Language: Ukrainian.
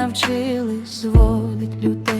навчились зводить людей.